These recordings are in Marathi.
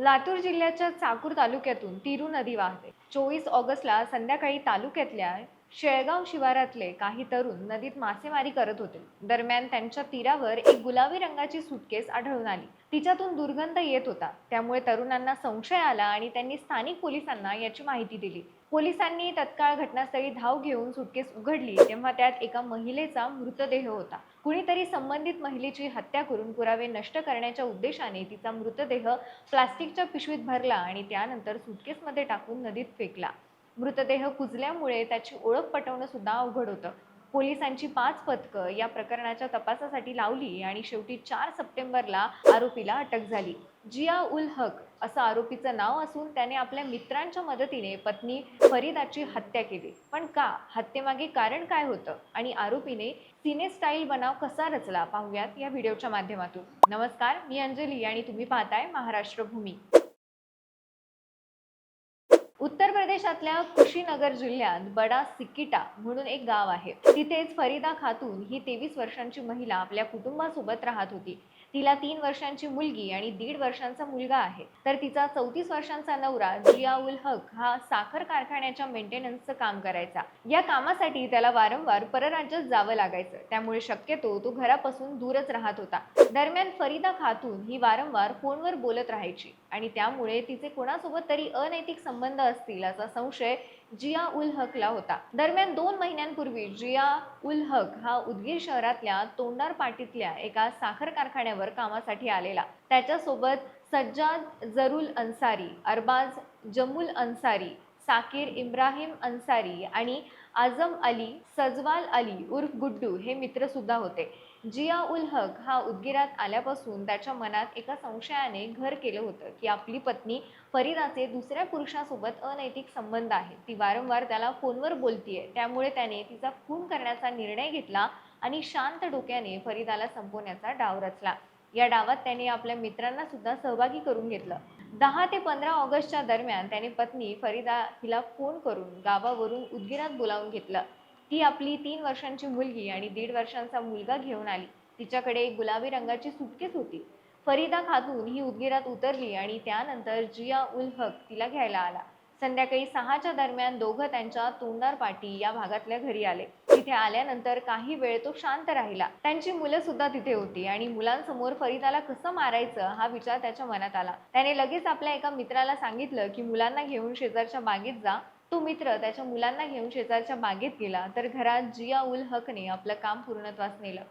लातूर जिल्ह्याच्या चाकूर तालुक्यातून तिरू नदी वाहते. चोवीस ऑगस्टला संध्याकाळी तालुक्यातल्या शेळगाव शिवारातले काही तरुण नदीत मासेमारी करत होते. दरम्यान त्यांच्या तीरावर एक गुलाबी रंगाची सुटकेस आढळून आली. तिच्यातून दुर्गंध येत होता. त्यामुळे तरुणांना संशय आला आणि त्यांनी स्थानिक पोलिसांना याची माहिती दिली. पोलिसांनी तत्काळ घटनास्थळी धाव घेऊन सुटकेस उघडली. तेव्हा त्यात एका महिलेचा मृतदेह होता. कुणीतरी संबंधित महिलेची हत्या करून पुरावे नष्ट करण्याच्या उद्देशाने तिचा मृतदेह प्लास्टिकच्या पिशवीत भरला आणि त्यानंतर सुटकेसमध्ये टाकून नदीत फेकला. मृतदेह कुजल्यामुळे त्याची ओळख पटवणं सुद्धा अवघड होतं. पोलिसांची पाच पथकं या प्रकरणाच्या तपासासाठी लावली आणि शेवटी चार सप्टेंबरला आरोपीला अटक झाली. जिया उल हक असं आरोपीचं नाव असून त्याने आपल्या मित्रांच्या मदतीने पत्नी फरीदाची हत्या केली. पण का? हत्येमागे कारण काय होतं? आणि आरोपीने सिने स्टाईल बनाव कसा रचला? पाहूयात या व्हिडिओच्या माध्यमातून. नमस्कार मी अंजली आणि तुम्ही पाहताय महाराष्ट्र भूमी. उत्तर प्रदेशातल्या कुशीनगर जिल्ह्यात बडा सिक्किटा म्हणून एक गाव आहे. तिथेच फरीदा खातून ही तेवीस वर्षांची महिला आपल्या कुटुंबासोबत राहत होती. तिला तीन वर्षांची मुलगी आणि दीड वर्षांचा मुलगा आहे. तर तिचा चौतीस वर्षांचा नवरा जिया उल हक हा साखर कारखान्याच्या मेंटेनन्सचं काम करायचा. या कामासाठी त्याला वारंवार परराज्यात जावं लागायचं. त्यामुळे शक्यतो तो घरापासून दूरच राहत होता. दरम्यान फरीदा खातून ही वारंवार फोनवर बोलत राहायची आणि त्यामुळे तिचे कोणासोबत तरी अनैतिक संबंध असतील असा संशय जिया उल हकला होता. दरम्यान दोन महिन्यांपूर्वी जिया उल हक हा उदगीर शहरातल्या तोंडार पाटीतल्या एका साखर कारखान्यावर कामासाठी आलेला. त्याच्यासोबत सज्जाद जरुल अन्सारी अरबाज जमुल अन्सारी साकीर इब्राहिम अन्सारी आणि आझम अली सजवाल अली उर्फ गुड्डू हे मित्र सुद्धा होते. जिया उल हक हा उदगीरात आल्यापासून त्याच्या मनात एका संशयाने घर केलं होतं की आपली पत्नी फरीदाचे दुसऱ्या पुरुषासोबत अनैतिक संबंध आहेत ती वारंवार त्याला फोनवर बोलतीये. त्यामुळे त्याने तिचा खून करण्याचा निर्णय घेतला आणि शांत डोक्याने फरीदाला संपवण्याचा डाव रचला. या डावात त्याने आपल्या मित्रांना सुद्धा सहभागी करून घेतलं. दहा ते पंधरा ऑगस्टच्या दरम्यान त्याने पत्नी फरीदा हिला फोन करून गावावरून उदगीरात बोलावून घेतलं. ती आपली तीन वर्षांची मुलगी आणि दीड वर्षांचा मुलगा घेऊन आली. तिच्याकडे एक गुलाबी रंगाची सुटकेस होती. फरीदा खातून ही उदगीरात उतरली आणि त्यानंतर जिया उल हक तिला घ्यायला आला. संध्याकाळी सहाच्या दरम्यान दोघं त्यांच्या तोंडार पाटी या भागातल्या घरी आले. तिथे आल्यानंतर काही वेळ तो शांत राहिला. त्यांची मुलं सुद्धा तिथे होती आणि मुलांसमोर फरीदाला कसं मारायचं हा विचार त्याच्या मनात आला. त्याने लगेच आपल्या एका मित्राला सांगितलं की मुलांना घेऊन शेजारच्या बागेत जा. तो मित्र त्याच्या मुलांना घेऊन शेजारच्या बागेत गेला तर घरात जिया उल हकने आपलं काम पूर्णत्वास नेलं.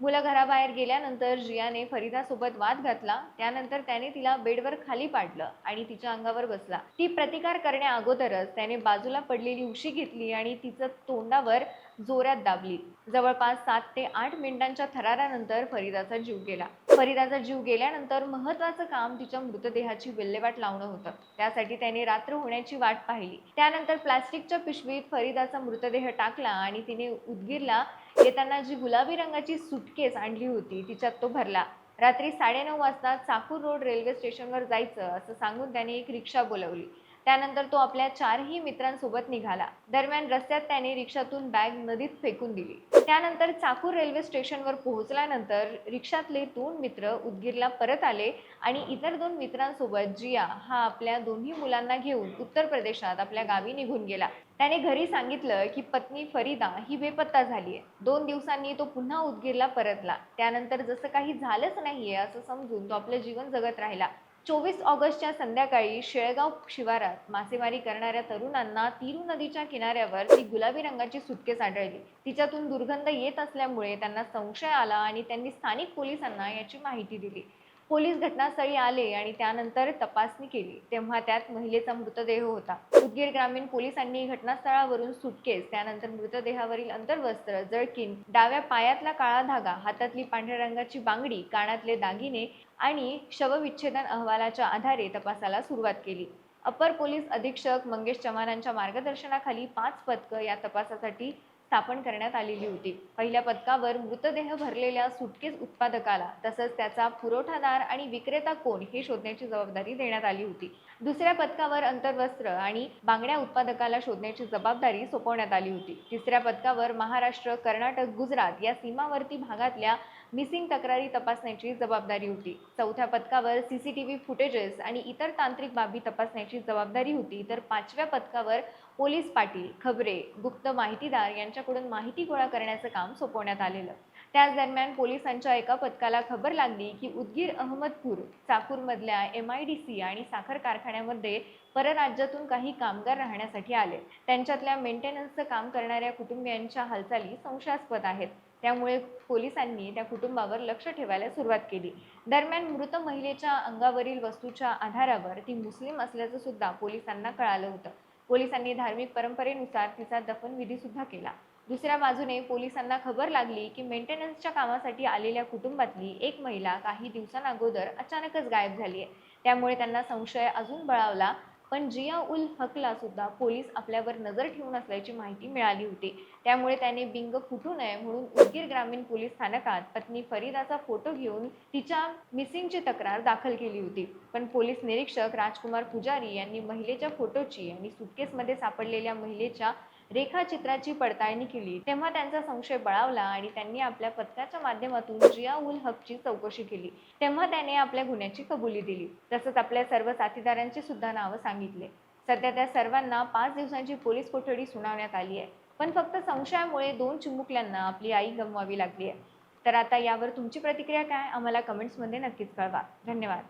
मुलं घराबाहेर गेल्यानंतर जियाने फरीदासोबत वाद घातला त्यानंतर त्याने तिला बेडवर खाली पाडलं आणि तिच्या अंगावर बसला. ती प्रतिकार करण्या अगोदरच त्याने बाजूला पडलेली उशी घेतली आणि तिचं तोंडावर जोरात दाबली. जवळपास सात ते आठ मिनिटांच्या थरारानंतर फरीदाचा जीव गेला. फरीदाचा जीव गेल्यानंतर महत्वाचं काम तिच्या मृतदेहाची विल्हेवाट लावणं होतं. त्यासाठी त्याने रात्र होण्याची वाट पाहिली. त्यानंतर प्लास्टिकच्या पिशवीत फरीदाचा मृतदेह टाकला आणि तिने उदगीरला येताना जी गुलाबी रंगाची सुटकेस आणली होती तिच्यात तो भरला. रात्री साडेनऊ वाजता चाकूर रोड रेल्वे स्टेशनवर जायचं असं सांगून त्याने एक रिक्षा बोलवली. त्यानंतर तो आपल्या चारही मित्रांसोबत निघाला. दरम्यान रस्त्यात त्याने रिक्षातून बॅग नदीत फेकून दिली. त्यानंतर चाकूर रेल्वे स्टेशनवर पोहोचल्यानंतर रिक्षातले दोन मित्र उदगीरला परत आले आणि इतर दोन मित्रांसोबत जिया हा आपल्या दोन्ही मुलांना घेऊन उत्तर प्रदेशात आपल्या गावी निघून गेला. त्याने घरी सांगितलं की पत्नी फरीदा ही बेपत्ता झाली आहे दोन दिवसांनी तो पुन्हा उदगीरला परतला. त्यानंतर जसं काही झालंच नाहीये असं समजून तो आपलं जीवन जगत राहिला. चोवीस ऑगस्टच्या संध्याकाळी शेळगाव शिवारात मासेमारी करणाऱ्या तरुणांना तिरू नदीच्या किनाऱ्यावर ती गुलाबी रंगाची सुटकेस आढळली तिच्यातून दुर्गंध येत असल्यामुळे त्यांना संशय आला आणि त्यांनी स्थानिक पोलिसांना याची माहिती दिली. पोलीस घटनास्थळी आले आणि त्यानंतर तपासणी केली. तेव्हा त्यात महिलेचा मृतदेह होता. उदगीर ग्रामीण पोलिसांनी घटनास्थळावरून सुटकेस. त्यानंतर मृतदेहावरील अंतर्वस्त्र जळकीन डाव्या पायातला काळा धागा हातातली पांढऱ्या रंगाची बांगडी कानातले दागिने आणि शवविच्छेदन अहवालाच्या आधारे तपासाला सुरुवात केली. अपर पोलीस अधीक्षक मंगेश चव्हाणांच्या मार्गदर्शनाखाली पाच पथकं या तपासासाठी स्थापन करण्यात आलेली होती. पहिल्या पथकावर मृतदेह भरलेल्या सुटकेस उत्पादकाला तसंच त्याचा पुरवठादार आणि विक्रेता कोण हे शोधण्याची जबाबदारी देण्यात आली होती. दुसऱ्या पथकावर अंतर्वस्त्र आणि बांगड्या उत्पादकाला शोधण्याची जबाबदारी सोपवण्यात आली होती. तिसऱ्या पथकावर महाराष्ट्र कर्नाटक गुजरात या सीमावर्ती भागातल्या मिसिंग तक्रारी तपासण्याची जबाबदारी होती. चौथ्या पथकावर सीसीटीव्ही फुटेजेस आणि इतर तांत्रिक बाबी तपासण्याची जबाबदारी होती. तर पाचव्या पथकावर पोलीस पाटील खबरे गुप्त माहितीदार यांच्याकडून माहिती गोळा करण्याचं काम सोपवण्यात आलेलं. त्याच दरम्यान पोलिसांच्या एका पथकाला खबर लागली की उदगीर अहमदपूर चाकूरमधल्या एम आय डी सी आणि साखर कारखान्यामध्ये परराज्यातून काही कामगार राहण्यासाठी आले. त्यांच्यातल्या मेंटेनन्सचं काम करणाऱ्या कुटुंबियांच्या हालचाली संशयास्पद आहेत. त्यामुळे पोलिसांनी त्या कुटुंबावर लक्ष ठेवायला सुरुवात केली. दरम्यान मृत महिलेच्या अंगावरील वस्तूच्या आधारावर ती मुस्लिम असल्याचं सुद्धा पोलिसांना कळालं होतं. पोलिसांनी धार्मिक परंपरेनुसार तिचा दफनविधी सुद्धा केला. दुसऱ्या बाजूने पोलिसांना खबर लागली की मेंटेनन्सच्या कामासाठी आलेल्या कुटुंबातली एक महिला काही दिवसांअगोदर अचानकच गायब झाली आहे. त्यामुळे त्यांना संशय अजून बळावला. पण जिया उल हकला सुद्धा पोलीस आपल्यावर नजर ठेवून असल्याची माहिती मिळाली होती. त्यामुळे त्याने बिंग फुटू नये म्हणून उदगीर ग्रामीण पोलीस स्थानकात पत्नी फरीदाचा फोटो घेऊन तिच्या मिसिंगची तक्रार दाखल केली होती. पण पोलीस निरीक्षक राजकुमार पुजारी यांनी महिलेच्या फोटोची आणि सुटकेसमध्ये सापडलेल्या महिलेच्या रेखाचित्राची पडताळणी केली. तेव्हा त्यांचा संशय बळावला आणि त्यांनी आपल्या पत्राच्या माध्यमातून जिया उल हकची चौकशी केली. तेव्हा त्याने आपल्या गुन्ह्याची कबुली दिली. तसंच आपल्या सर्व साथीदारांची सुद्धा नावं सांगितले. सध्या त्या सर्वांना पाच दिवसांची पोलीस कोठडी सुनावण्यात आली आहे. पण फक्त संशयामुळे दोन चिमुकल्यांना आपली आई गमवावी लागली आहे. तर आता यावर तुमची प्रतिक्रिया काय? आम्हाला कमेंट्समध्ये नक्कीच कळवा. धन्यवाद.